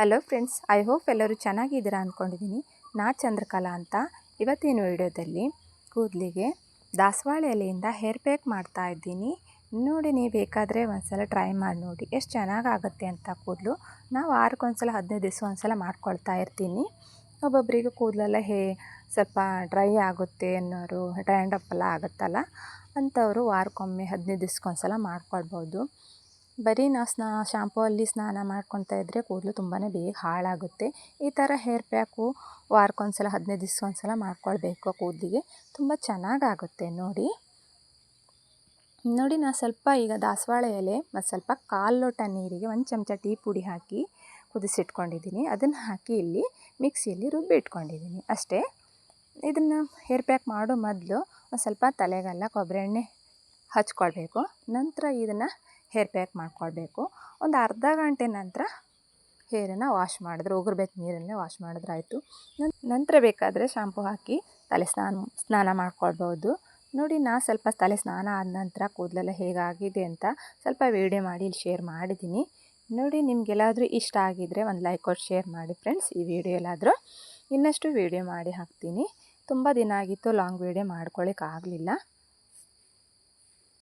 Hello friends, I hope ಎಲ್ಲರೂ ಚೆನ್ನಾಗಿದ್ದೀರಾ ಅಂದ್ಕೊಂಡಿದ್ದೀನಿ ನಾ ಚಂದ್ರಕಲಾ ಅಂತ. ಇವತ್ತಿನ ವಿಡಿಯೋದಲ್ಲಿ ಕೂದಲಿಗೆ ದಾಸವಾಳ ಎಲೆಯಿಂದ ಹೇರ್ ಪ್ಯಾಕ್ ಮಾಡ್ತಾ ಇದ್ದೀನಿ. ನೋಡಿ, ನೀವು ಬೇಕಾದರೆ ಒಂದ್ಸಲ ಟ್ರೈ ಮಾಡಿ ನೋಡಿ. ಎಷ್ಟು ಚೆನ್ನಾಗಾಗುತ್ತೆ ಅಂತ ಕೂದಲು. ನಾವು ವಾರಕ್ಕೊಂದ್ಸಲ, ಹದಿನೈದು ದಿವಸ ಒಂದ್ಸಲ ಮಾಡ್ಕೊಳ್ತಾ ಇರ್ತೀನಿ. ಒಬ್ಬೊಬ್ಬರಿಗೆ ಕೂದಲೆಲ್ಲ ಹೇ, ಸ್ವಲ್ಪ ಡ್ರೈ ಆಗುತ್ತೆ ಅನ್ನೋರು ಡ್ಯಾಂಡಪ್ ಎಲ್ಲ ಆಗುತ್ತಲ್ಲ? ಅಂಥವರು ವಾರಕ್ಕೊಮ್ಮೆ ಹದಿನೈದು ದಿವ್ಸಕ್ಕೊಂದ್ಸಲ ಮಾಡ್ಕೊಳ್ಬೋದು. ಬರೀ ನಾವು ಸ್ನಾ ಶಾಂಪೂ ಅಲ್ಲಿ ಸ್ನಾನ ಮಾಡ್ಕೊತಾ ಇದ್ದರೆ ಕೂದಲು ತುಂಬಾ ಬೇಗ ಹಾಳಾಗುತ್ತೆ. ಈ ಥರ ಹೇರ್ ಪ್ಯಾಕು ವಾರಕ್ಕೊಂದ್ಸಲ ಹದಿನೈದು ದಿವ್ಸಕ್ಕೊಂದ್ಸಲ ಮಾಡ್ಕೊಳ್ಬೇಕು ಕೂದಲಿಗೆ. ತುಂಬ ಚೆನ್ನಾಗಾಗುತ್ತೆ ನೋಡಿ. ನೋಡಿ ನಾನು ಸ್ವಲ್ಪ ಈಗ ದಾಸವಾಳ ಎಲೆ ಮತ್ತು ಸ್ವಲ್ಪ ಕಾಲು ಲೋಟ ನೀರಿಗೆ ಒಂದು ಚಮಚ ಟೀ ಪುಡಿ ಹಾಕಿ ಕುದಿಸಿಟ್ಕೊಂಡಿದ್ದೀನಿ. ಅದನ್ನು ಹಾಕಿ ಇಲ್ಲಿ ಮಿಕ್ಸಿಯಲ್ಲಿ ರುಬ್ಬಿ ಇಟ್ಕೊಂಡಿದ್ದೀನಿ. ಅಷ್ಟೇ. ಇದನ್ನು ಹೇರ್ ಪ್ಯಾಕ್ ಮಾಡೋ ಮೊದಲು ಒಂದು ಸ್ವಲ್ಪ ತಲೆಗೆಲ್ಲ ಕೊಬ್ಬರಿ ಎಣ್ಣೆ ಹಚ್ಕೊಳ್ಬೇಕು. ನಂತರ ಇದನ್ನು ಹೇರ್ ಪ್ಯಾಕ್ ಮಾಡ್ಕೊಳ್ಬೇಕು. ಒಂದು ಅರ್ಧ ಗಂಟೆ ನಂತರ ಹೇರನ್ನು ವಾಶ್ ಮಾಡಿದ್ರೆ, ಉಗುರು ಬೆಚ್ಚ ನೀರನ್ನೇ ವಾಶ್ ಮಾಡಿದ್ರೆ ಆಯಿತು ನಂತರ ಬೇಕಾದರೆ ಶಾಂಪು ಹಾಕಿ ತಲೆ ಸ್ನಾನ ಸ್ನಾನ ಮಾಡ್ಕೊಳ್ಬೋದು. ನೋಡಿ, ನಾ ಸ್ವಲ್ಪ ತಲೆ ಸ್ನಾನ ಆದ ನಂತರ ಕೂದಲೆಲ್ಲ ಹೇಗಾಗಿದೆ ಅಂತ ಸ್ವಲ್ಪ ವೀಡಿಯೋ ಮಾಡಿ, ಇಲ್ಲಿ ಶೇರ್ ಮಾಡಿದ್ದೀನಿ ನೋಡಿ, ನಿಮಗೆಲ್ಲಾದರೂ ಇಷ್ಟ ಆಗಿದ್ದರೆ ಒಂದು ಲೈಕ್ ಕೊಟ್ಟು ಶೇರ್ ಮಾಡಿ ಫ್ರೆಂಡ್ಸ್ ಈ ವಿಡಿಯೋ ಎಲ್ಲಾದರೂ ಇನ್ನಷ್ಟು ವೀಡಿಯೋ ಮಾಡಿ ಹಾಕ್ತೀನಿ. ತುಂಬ ದಿನ ಆಗಿತ್ತು ಲಾಂಗ್ ವೀಡಿಯೋ ಮಾಡ್ಕೊಳ್ಳಿಕ್ಕೆ ಆಗಲಿಲ್ಲ.